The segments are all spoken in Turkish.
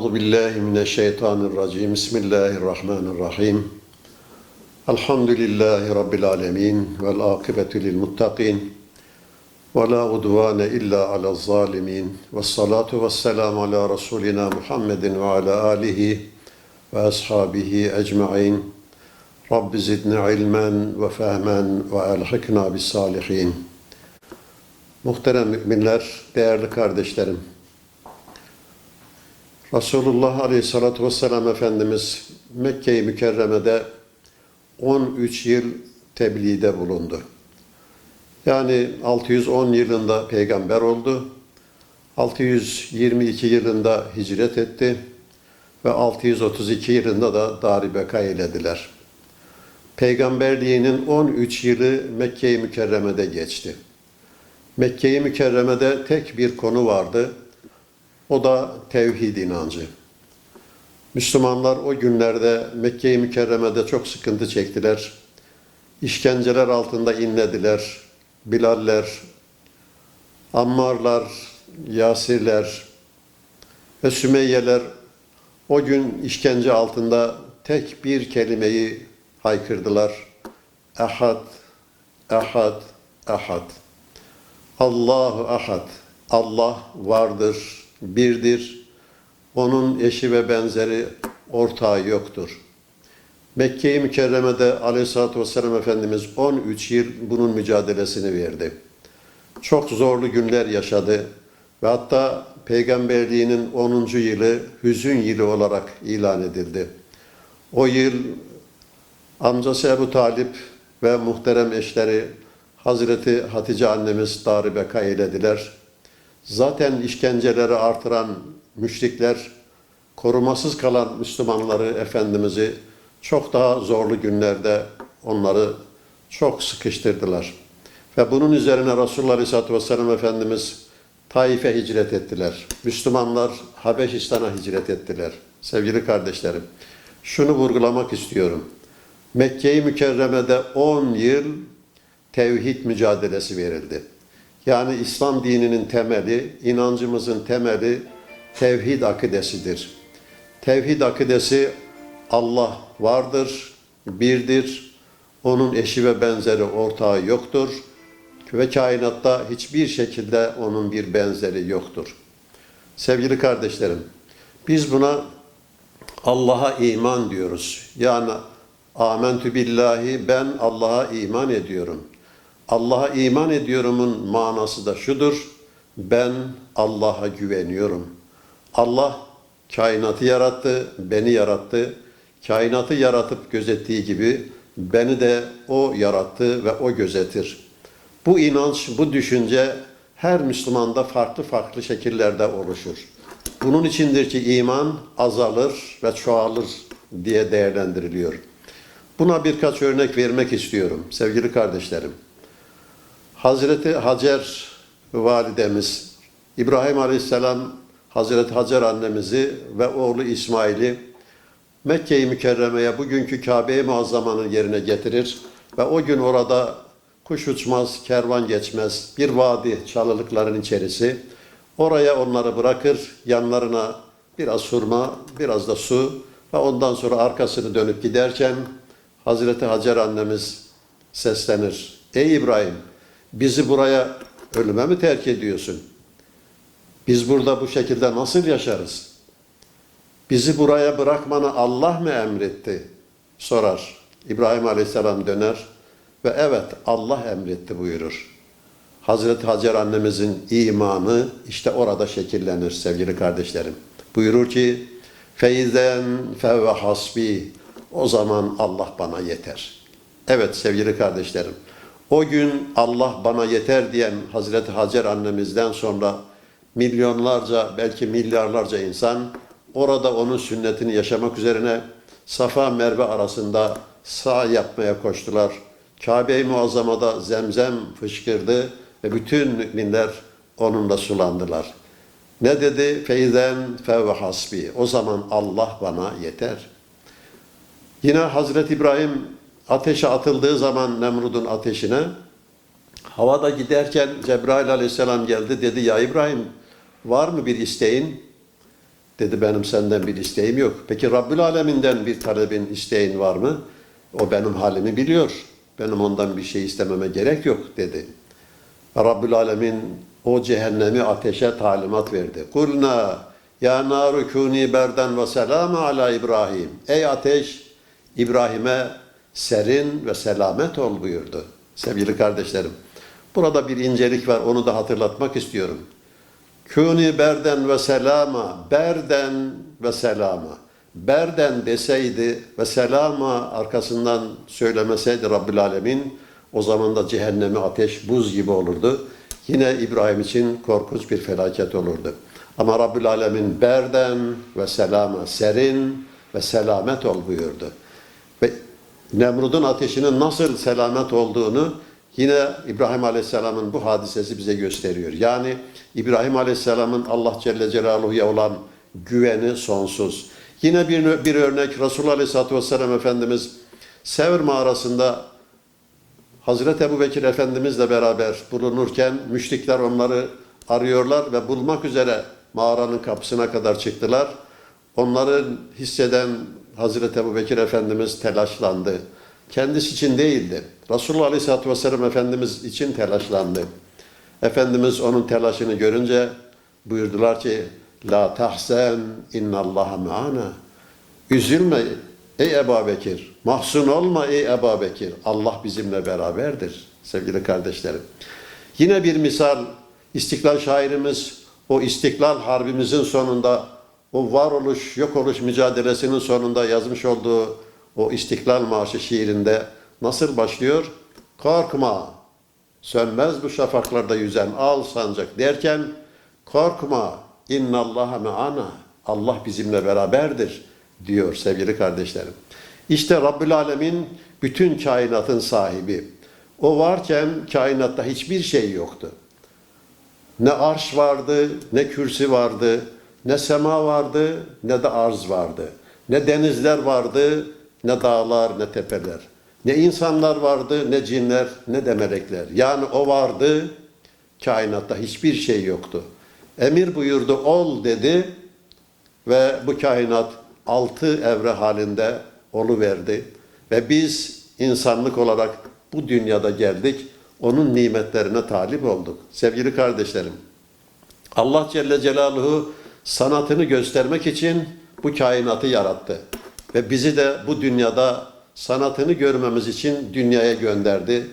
Euzu billahi mineşşeytanirracim. Bismillahirrahmanirrahim. Elhamdülillahi rabbil alamin vel akibetu lil muttaqin. Ve la udvane illa alel zalimin. Ves salatu vesselam ala rasulina Muhammedin ve ala alihi ve ashabihi ecmaîn. Rabbi zidni ilmen ve fehmen ve salihin. Muhterem müminler, değerli kardeşlerim. Resulullah Aleyhisselatü Vesselam Efendimiz Mekke-i Mükerreme'de 13 yıl tebliğde bulundu. Yani 610 yılında peygamber oldu. 622 yılında hicret etti ve 632 yılında da Dar-ı Beka eylediler. Peygamberliğinin 13 yılı Mekke-i Mükerreme'de geçti. Mekke-i Mükerreme'de tek bir konu vardı. O da tevhid inancı. Müslümanlar o günlerde Mekke-i Mükerreme'de çok sıkıntı çektiler. İşkenceler altında inlediler. Bilaller, Ammarlar, Yasirler ve Sümeyyeler o gün işkence altında tek bir kelimeyi haykırdılar. Ahad, ahad, ahad. Allahu ahad. Allah vardır, birdir. Onun eşi ve benzeri ortağı yoktur. Mekke-i Mükerreme'de Aleyhisselatü Vesselam Efendimiz 13 yıl bunun mücadelesini verdi. Çok zorlu günler yaşadı ve hatta peygamberliğinin 10. yılı hüzün yılı olarak ilan edildi. O yıl amcası Ebu Talip ve muhterem eşleri Hazreti Hatice annemiz Dar-ı Beka eylediler. Zaten işkenceleri artıran müşrikler, korumasız kalan Müslümanları, Efendimiz'i çok daha zorlu günlerde onları çok sıkıştırdılar. Ve bunun üzerine Resulullah Aleyhisselatü Vesselam Efendimiz Taif'e hicret ettiler. Müslümanlar Habeşistan'a hicret ettiler. Sevgili kardeşlerim, şunu vurgulamak istiyorum. Mekke-i Mükerreme'de 10 yıl tevhid mücadelesi verildi. Yani İslam dininin temeli, inancımızın temeli tevhid akidesidir. Tevhid akidesi Allah vardır, birdir, onun eşi ve benzeri ortağı yoktur ve kainatta hiçbir şekilde onun bir benzeri yoktur. Sevgili kardeşlerim, biz buna Allah'a iman diyoruz. Yani amentü billahi ben Allah'a iman ediyorum. Allah'a iman ediyorumun manası da şudur. Ben Allah'a güveniyorum. Allah kainatı yarattı, beni yarattı. Kainatı yaratıp gözettiği gibi beni de o yarattı ve o gözetir. Bu inanç, bu düşünce her Müslümanda farklı farklı şekillerde oluşur. Bunun içindir ki iman azalır ve çoğalır diye değerlendiriliyor. Buna birkaç örnek vermek istiyorum sevgili kardeşlerim. Hazreti Hacer validemiz, İbrahim Aleyhisselam Hazreti Hacer annemizi ve oğlu İsmail'i Mekke-i Mükerreme'ye bugünkü Kabe-i Muazzama'nın yerine getirir ve o gün orada kuş uçmaz, kervan geçmez, bir vadi çalılıkların içerisi. Oraya onları bırakır, yanlarına biraz hurma, biraz da su ve ondan sonra arkasını dönüp giderken Hazreti Hacer annemiz seslenir. Ey İbrahim, bizi buraya ölüme mi terk ediyorsun? Biz burada bu şekilde nasıl yaşarız? Bizi buraya bırakmanı Allah mı emretti? Sorar. İbrahim Aleyhisselam döner ve evet Allah emretti buyurur. Hazreti Hacer annemizin imanı işte orada şekillenir sevgili kardeşlerim. Buyurur ki feyzen fevve hasbi o zaman Allah bana yeter. Evet sevgili kardeşlerim. O gün Allah bana yeter diyen Hazreti Hacer annemizden sonra milyonlarca belki milyarlarca insan orada onun sünnetini yaşamak üzerine Safa Merve arasında sağ yapmaya koştular. Kabe-i Muazzama'da zemzem fışkırdı ve bütün müminler onunla sulandılar. Ne dedi? Feyzen fevve hasbi. O zaman Allah bana yeter. Yine Hazreti İbrahim ateşe atıldığı zaman Nemrud'un ateşine havada giderken Cebrail aleyhisselam geldi dedi ya İbrahim var mı bir isteğin? Dedi benim senden bir isteğim yok. Peki Rabbül Alemin'den bir talebin, isteğin var mı? O benim halimi biliyor. Benim ondan bir şey istememe gerek yok dedi. Rabbül Alemin o cehennemi ateşe talimat verdi. Kulna ya naru kuni berden ve selam ala İbrahim. Ey ateş İbrahim'e serin ve selamet ol buyurdu. Sevgili kardeşlerim. Burada bir incelik var onu da hatırlatmak istiyorum. Kuni berden ve selama, berden ve selama. Berden deseydi ve selama arkasından söylemeseydi Rabbül Alemin o zaman da cehennemi ateş buz gibi olurdu. Yine İbrahim için korkunç bir felaket olurdu. Ama Rabbül Alemin berden ve selama, serin ve selamet ol buyurdu. Nemrud'un ateşinin nasıl selamet olduğunu yine İbrahim Aleyhisselam'ın bu hadisesi bize gösteriyor. Yani İbrahim Aleyhisselam'ın Allah Celle Celaluhu'ya olan güveni sonsuz. Yine bir, bir örnek Resulullah Aleyhisselatü Vesselam Efendimiz Sevr mağarasında Hazreti Ebu Bekir Efendimizle beraber bulunurken müşrikler onları arıyorlar ve bulmak üzere mağaranın kapısına kadar çıktılar. Onları hisseden Hazreti Ebu Bekir Efendimiz telaşlandı. Kendisi için değildi. Resulullah Aleyhisselatü Vesselam Efendimiz için telaşlandı. Efendimiz onun telaşını görünce buyurdular ki La tahsen innallaha me'ana Üzülme ey Ebu Bekir. Mahzun olma ey Ebu Bekir. Allah bizimle beraberdir sevgili kardeşlerim. Yine bir misal İstiklal şairimiz o İstiklal Harbimizin sonunda o varoluş yok oluş mücadelesinin sonunda yazmış olduğu o İstiklal Marşı şiirinde nasıl başlıyor? Korkma, sönmez bu şafaklarda yüzen al sancak derken korkma innallaha me'ana Allah bizimle beraberdir diyor sevgili kardeşlerim. İşte Rabbül Alemin bütün kainatın sahibi. O varken kainatta hiçbir şey yoktu. Ne arş vardı, ne kürsi vardı, ne sema vardı, ne de arz vardı. Ne denizler vardı, ne dağlar, ne tepeler. Ne insanlar vardı, ne cinler, ne de melekler. Yani o vardı, kainatta hiçbir şey yoktu. Emir buyurdu, ol dedi ve bu kainat altı evre halinde verdi Ve biz insanlık olarak bu dünyada geldik, onun nimetlerine talip olduk. Sevgili kardeşlerim, Allah Celle Celaluhu sanatını göstermek için bu kainatı yarattı. Ve bizi de bu dünyada sanatını görmemiz için dünyaya gönderdi.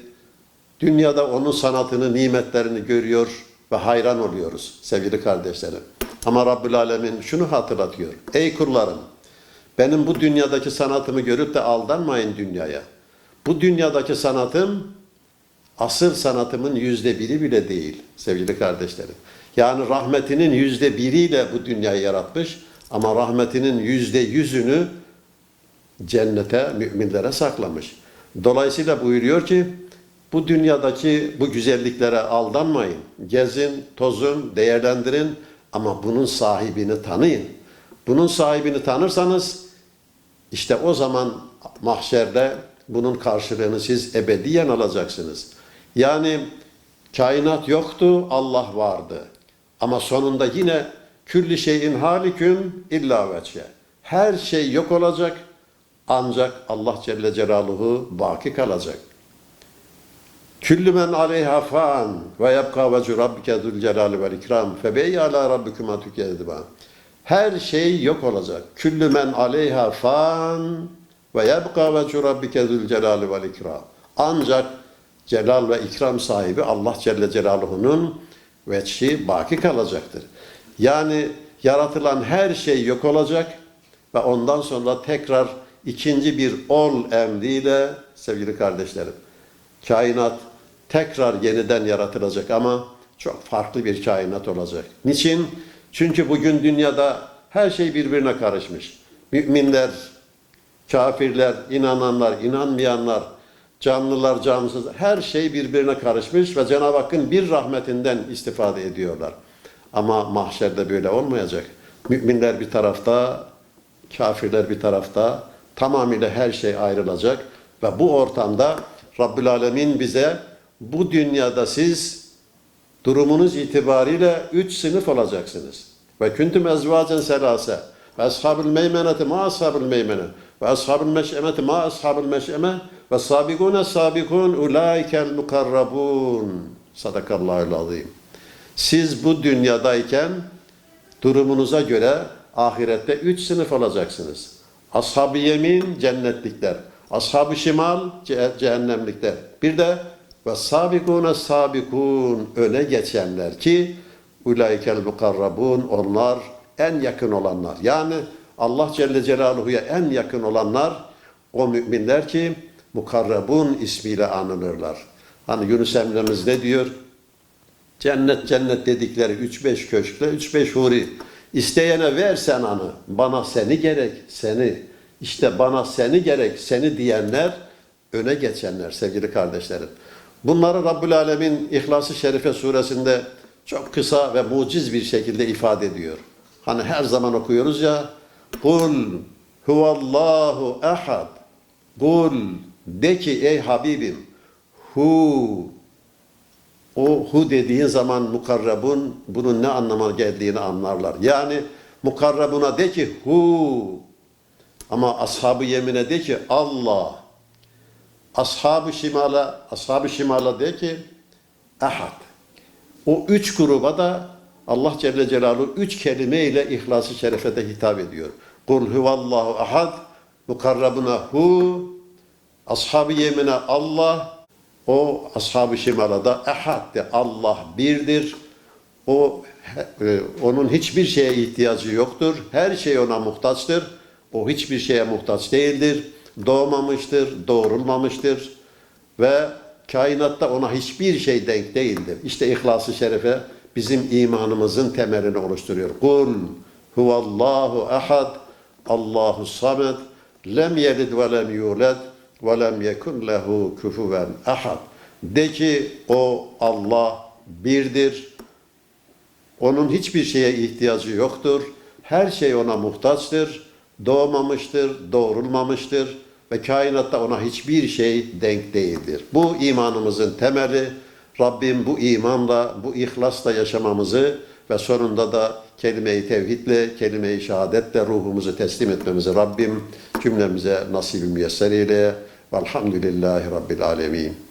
Dünyada onun sanatını, nimetlerini görüyor ve hayran oluyoruz sevgili kardeşlerim. Ama Rabbül Alemin şunu hatırlatıyor. Ey kullarım, benim bu dünyadaki sanatımı görüp de aldanmayın dünyaya. Bu dünyadaki sanatım asıl sanatımın yüzde biri bile değil sevgili kardeşlerim. Yani rahmetinin yüzde biriyle bu dünyayı yaratmış ama rahmetinin yüzde yüzünü cennete, müminlere saklamış. Dolayısıyla buyuruyor ki bu dünyadaki bu güzelliklere aldanmayın. Gezin, tozun, değerlendirin ama bunun sahibini tanıyın. Bunun sahibini tanırsanız işte o zaman mahşerde bunun karşılığını siz ebediyen alacaksınız. Yani kainat yoktu, Allah vardı. Ama sonunda yine külli şeyin halikün illa veçhe. Her şey yok olacak ancak Allah Celle Celaluhu baki kalacak. Küllü men aleyha fan ve yebka vecu rabbike zul celali vel ikram fe beyy ala rabbikuma tükezdiban. Her şey yok olacak. Küllü men aleyha fan ve yebka vecu rabbike zul celali vel ikram. Ancak celal ve ikram sahibi Allah Celle Celaluhu'nun veçhi baki kalacaktır. Yani yaratılan her şey yok olacak ve ondan sonra tekrar ikinci bir ol emriyle sevgili kardeşlerim kainat tekrar yeniden yaratılacak ama çok farklı bir kainat olacak. Niçin? Çünkü bugün dünyada her şey birbirine karışmış. Müminler, kafirler, inananlar, inanmayanlar, canlılar, cansız her şey birbirine karışmış ve Cenab-ı Hakk'ın bir rahmetinden istifade ediyorlar. Ama mahşerde böyle olmayacak. Müminler bir tarafta, kafirler bir tarafta, tamamıyla her şey ayrılacak ve bu ortamda Rabbül Alemin bize bu dünyada siz durumunuz itibariyle üç sınıf olacaksınız. ve kuntum ezvacen selase ve ashabul meymeneti ma ashabul meymene ve ashabul meş'emeti ma ashabul meş'eme ve sabikune sabikun ulaikel mukarrabun. Sadakallahul azim. Siz bu dünyadayken durumunuza göre ahirette üç sınıf olacaksınız. Ashab-ı yemin cennetlikler. Ashab-ı şimal ce- cehennemlikler. Bir de ve sabikune sabikun öne geçenler ki ulaikel mukarrabun onlar en yakın olanlar. Yani Allah Celle Celaluhu'ya en yakın olanlar o müminler ki mukarrabun ismiyle anılırlar. Hani Yunus Emre'miz ne diyor? Cennet cennet dedikleri 3-5 köşkle 3-5 huri. İsteyene ver sen anı. Bana seni gerek, seni. İşte bana seni gerek, seni diyenler öne geçenler sevgili kardeşlerim. Bunları Rabbül Alemin İhlas-ı Şerife suresinde çok kısa ve muciz bir şekilde ifade ediyor. Hani her zaman okuyoruz ya Kul huvallahu ehad Kul de ki ey Habibim Hu o hu dediğin zaman mukarrabun bunun ne anlama geldiğini anlarlar. Yani mukarrabuna de ki hu ama ashabı yemine de ki Allah. Ashabı şimala, ashabı şimala de ki ahad. O üç gruba da Allah Celle Celaluhu üç kelime ile İhlas-ı Şerife'de hitap ediyor. Kul huvallahu ahad, mukarrabuna hu, ashabı yemine Allah, o ashab-ı şimalada ehad de Allah birdir. O e, onun hiçbir şeye ihtiyacı yoktur. Her şey ona muhtaçtır. O hiçbir şeye muhtaç değildir. Doğmamıştır, doğrulmamıştır ve kainatta ona hiçbir şey denk değildir. İşte İhlas-ı Şerife bizim imanımızın temelini oluşturuyor. Kul huvallahu ehad Allahu samed lem yelid ve lem yulad lem yekun lehu kufuven ahad. De ki o Allah birdir. Onun hiçbir şeye ihtiyacı yoktur. Her şey ona muhtaçtır. Doğmamıştır, doğrulmamıştır ve kainatta ona hiçbir şey denk değildir. Bu imanımızın temeli. Rabbim bu imanla, bu ihlasla yaşamamızı ve sonunda da kelime-i tevhidle, kelime-i şehadetle ruhumuzu teslim etmemizi Rabbim cümlemize nasip-i müyesser eyle. Velhamdülillahi Rabbil alemin.